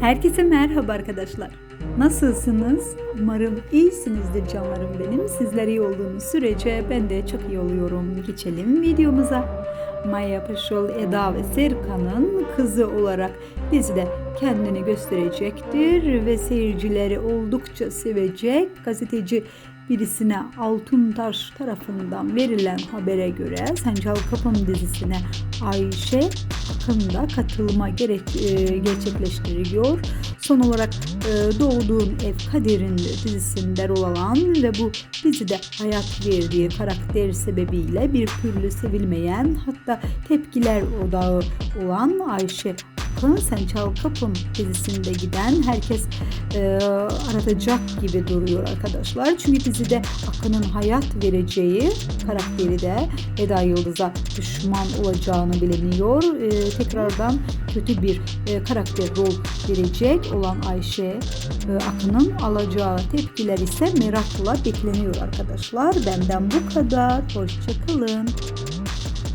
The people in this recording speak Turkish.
Herkese merhaba arkadaşlar. Nasılsınız? Umarım iyisinizdir canlarım benim. Sizler iyi olduğunuz sürece ben de çok iyi oluyorum. Geçelim videomuza. Maya Paşol, Eda ve Serkan'ın kızı olarak dizide kendini gösterecektir ve seyircileri oldukça sevecek. Gazeteci birisine Altuntaş tarafından verilen habere göre Sencal Kapım dizisine Ayşe Akın da katılma gerek, e, gerçekleştiriyor. Son olarak e, Doğduğun Ev Kader'in dizisinde rol alan ve bu dizide hayat verdiği karakter sebebiyle bir türlü sevilmeyen hatta tepkiler odağı olan Ayşe Akın Sen Çal Kapım dizisinde giden herkes e, aratacak gibi duruyor arkadaşlar. Çünkü dizide Akın'ın hayat vereceği karakteri de Eda Yıldız'a düşman olacağını biliniyor. E, tekrardan kötü bir e, karakter rol verecek olan Ayşe e, Akın'ın alacağı tepkiler ise merakla bekleniyor arkadaşlar. Benden bu kadar. Hoşçakalın.